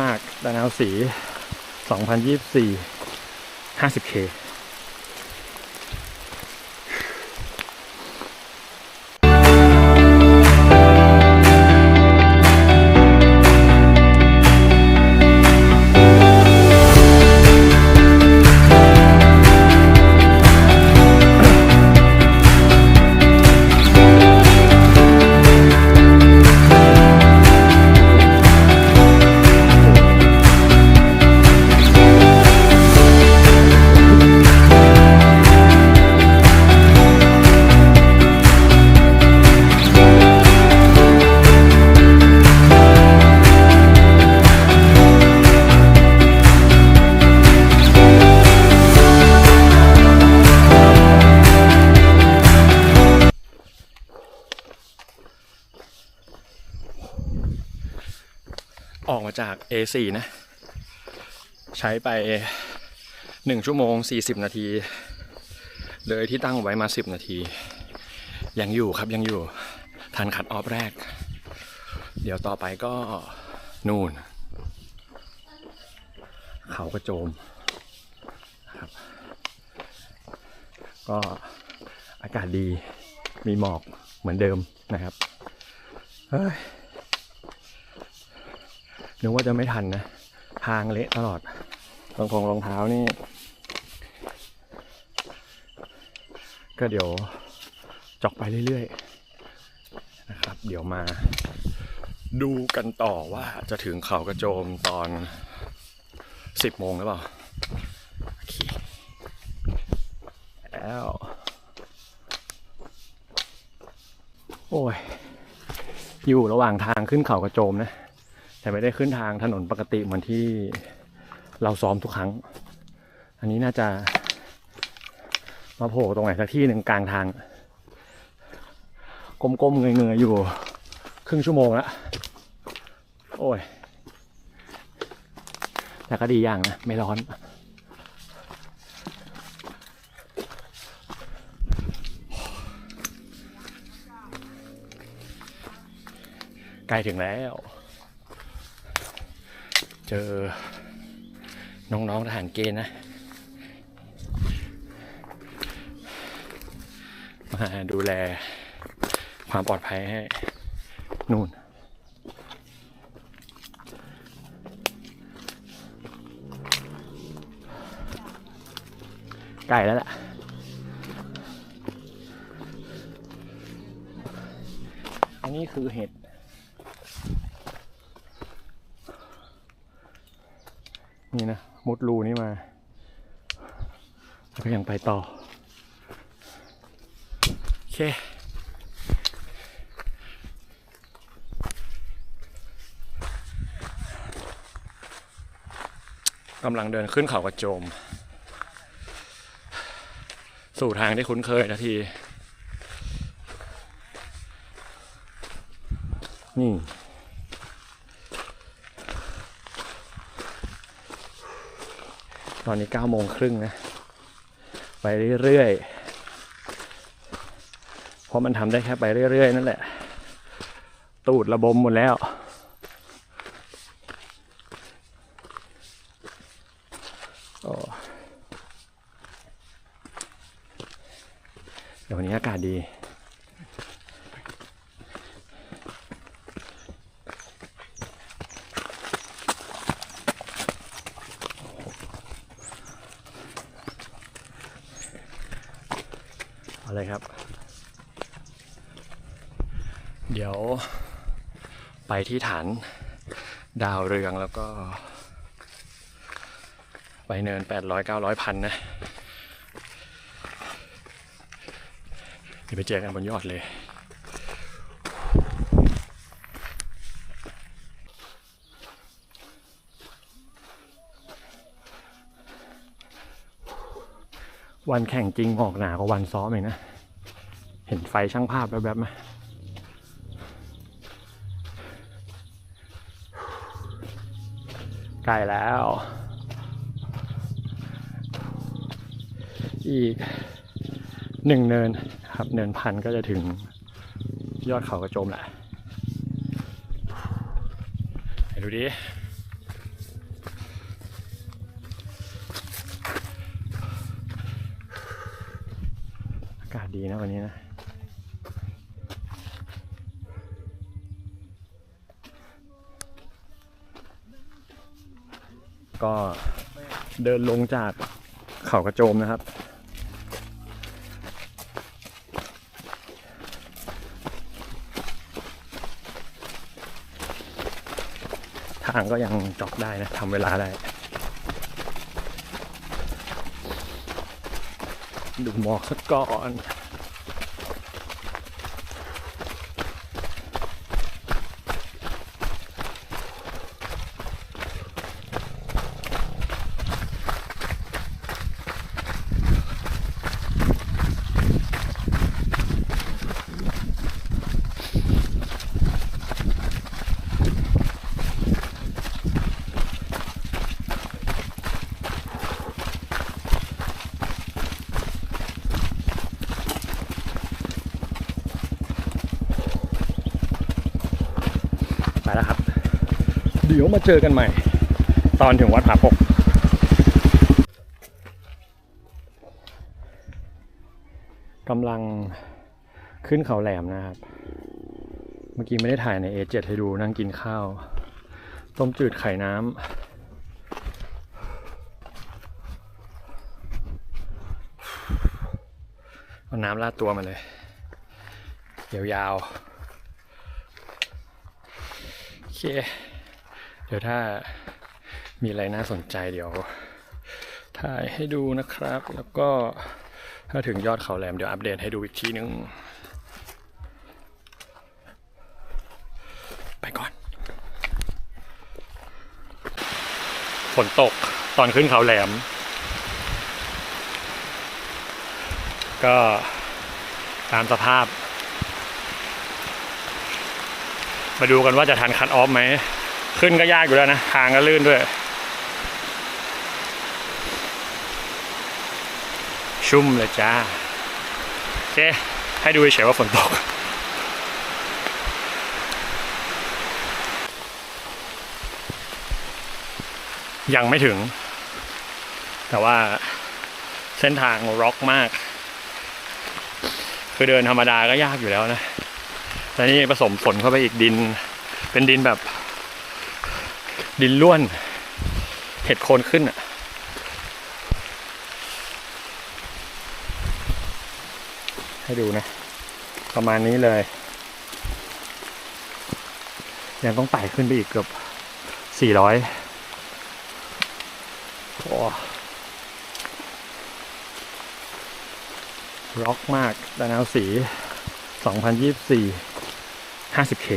มากๆดานาวสี 2024 50K จาก A4 นะ ใช้ไป 1 ชั่วโมง 40 นาที เลยที่ตั้งไว้มา 10 นาที ยังอยู่ครับยังอยู่ทันคัดออฟแรก เดี๋ยวต่อไปก็นู่น เขากระโจมครับ ก็อากาศดีมีหมอกเหมือนเดิมนะครับ เฮ้ย นึกว่าจะไม่ทันนะทางเละตลอดรองทงรองเท้านี่ ก็เดี๋ยวจอกไปเรื่อยๆนะครับ เดี๋ยวมา ดูกันต่อว่าจะถึงเขากระโจมตอน 10โมงหรือเปล่าแล้วโอ้ย อยู่ระหว่างทางขึ้นเขากระโจมนะ แต่ไม่ได้ขึ้นทางถนนปกติเหมือนที่เราซ้อมทุกครั้ง อันนี้น่าจะ มาโผล่ตรงไหนสักที่หนึ่งกลางทางก้มๆเงยๆอยู่ ครึ่งชั่วโมงแล้วโอ้ย แต่ก็ดีอย่างนะ ไม่ร้อน ใกล้ถึงแล้ว เจอน้องๆทหารเกณฑ์นะ มาดูแลความปลอดภัยให้นู่นใกล้แล้วล่ะอันนี้คือเห็ด นี่นะมุดรูนี่มาแล้วก็ยังไปต่อ โอเค กำลังเดินขึ้นเขากระโจม สู่ทางที่คุ้นเคยนะที นี่ ตอนนี้เก้าโมงครึ่งนะ ไปเรื่อยๆ เพราะมันทำได้แค่ไปเรื่อยๆ นั่นแหละ ตูดระบมหมดแล้ว เดี๋ยววันนี้อากาศดี อะไรครับ เดี๋ยวไปที่ฐานดาวเรืองแล้วก็ ไปเนิน 800 900 พันนะเดี๋ยวไปเจอกันบนยอดเลย วันแข่งจริงออกหนากว่าวันซ้อมเองนะ เห็นไฟช่างภาพแบบๆไหมใกล้แล้ว อีกหนึ่งเนินครับเนินพันก็จะถึงยอดเขากระโจมแหละไปดูดิ นะวันนี้นะก็เดินลงจากเขากระโจมนะครับ ทางก็ยังจอกได้นะทำเวลาได้ ดูหมอกสักก่อน ดี๋ยวมาเจอกันใหม่ ตอนถึงวัดผาปกกำลังขึ้นเขาแหลมนะครับ เมื่อกี้ไม่ได้ถ่ายใน A7 ให้ดูนั่งกินข้าว ต้มจืดไข่น้ำเอาน้ำราดตัวมาเลย ยาวๆ โอเค เดี๋ยวถ้ามีอะไรน่าสนใจเดี๋ยวถ่ายให้ดูนะครับ แล้วก็ถ้าถึงยอดเขาแหลมเดี๋ยวอัปเดตให้ดูอีกทีนึง ไปก่อน ฝนตกตอนขึ้นเขาแหลม ก็ตามสภาพ มาดูกันว่าจะทันคัดออฟไหม ขึ้นก็ยากอยู่แล้วนะ ทางก็ลื่นด้วย ชุ่มเลยจ้าโอเคให้ดูเฉยว่าฝนตก ยังไม่ถึง แต่ว่าเส้นทางร็อกมาก คือเดินธรรมดาก็ยากอยู่แล้วนะแต่นี่ผสมฝนเข้าไปอีกดิน เป็นดินแบบ ดินล้วน เห็ดโคนขึ้นอะให้ดูนะ ประมาณนี้เลย ยังต้องไต่ขึ้นไปอีกเกือบสี่ร้อยโอ้ร็อกมากดานาวสี 2024 50K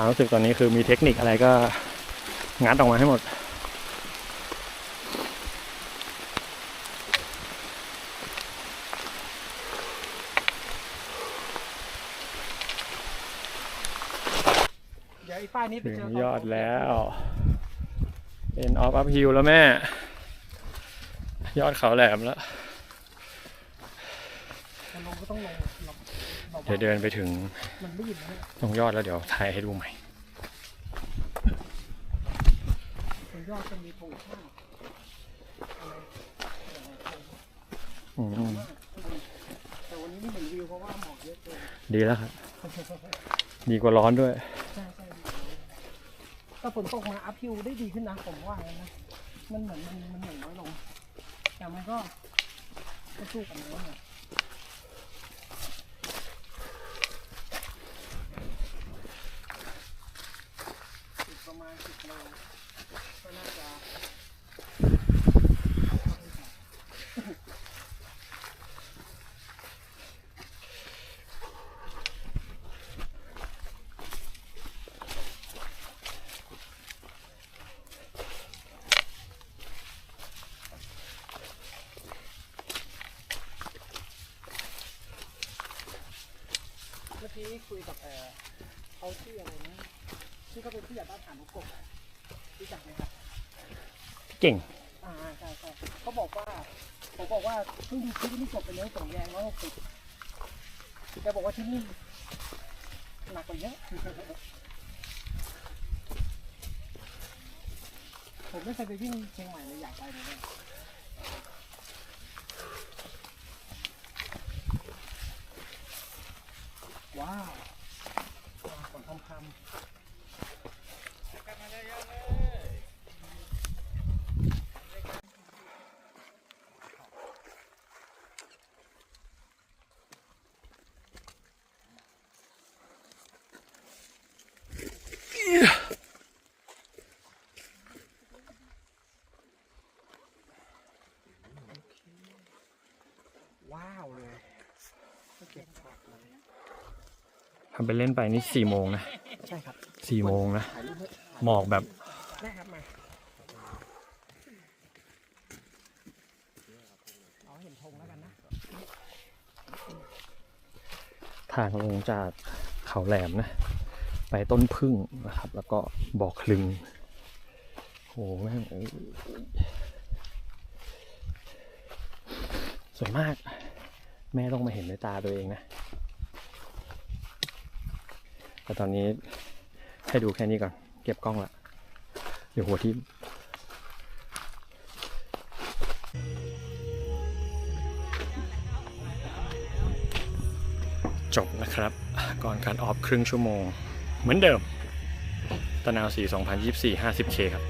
ความรู้สึกตอนนี้คือมีเทคนิคอะไรก็งัดออกมาให้หมด เดี๋ยวไอ้ป้ายนี้ไปถึเจงอยอดแล้ว End of up hill แล้วแม่ ยอดเขาแหลมแล้ว มันลงก็ต้องลงลงบอก เดี๋ยวเดินไปถึงตรงยอดแล้วเดี๋ยวถ่ายให้ดูใหม่บนยอดจะมีธงชาติแต่วันนี้ไม่เห็นวิวเพราะว่าหมอกเยอะเกินดีแล้วครับ ดีกว่าร้อนด้วยถ้าฝนตกมาอัพฮิวได้ดีขึ้นนะผมว่านะมันเหมือนมันมันเหมือนน้อยลงแต่มันก็ก็สู้กันน้อยหน่อยอีกประมาณสิบโลก็น่าจะ เมื่อกี้ คุยกับเออเขาชื่ออะไรนะที่เขาเป็นผู้ใหญ่บ้านฐานนกกบอะรู้จักไหมครับเก่ง อ่าใช่ใช่เขาบอกว่าผมบอกว่าเพิ่งดูคลิปนี้จบไปเลยสองแยงร้อยหกสิบแกบอกว่าที่นี่หนักกว่าเยอะ ผมไม่เคยไปวิ่งเชียงใหม่เลยอยากไปเหมือนกั ว้าวว้าวฝนทองคำว้าวเลยเก็บช็อตเลยทำไปเล่นไปนี่สี่โมงนะใช่ครับสี่โมงนะถ่ายรูปด้วยหมอกแบบได้ครับมาเอาให้เห็นธงแล้วกันนะทางลงจากเขาแหลมนะ ไปต้นพึ่งนะครับ แล้วก็บ่อคลึงโอ้แม่งเอ้ยสวยมาก แม่ต้องมาเห็นด้วยตาตัวเองนะ แต่ตอนนี้ให้ดูแค่นี้ก่อน เก็บกล้องละเดี๋ยวหัวทิ่มจบนะครับ ก่อนการออฟครึ่งชั่วโมง เหมือนเดิมตะนาว4 2024 50K ครับ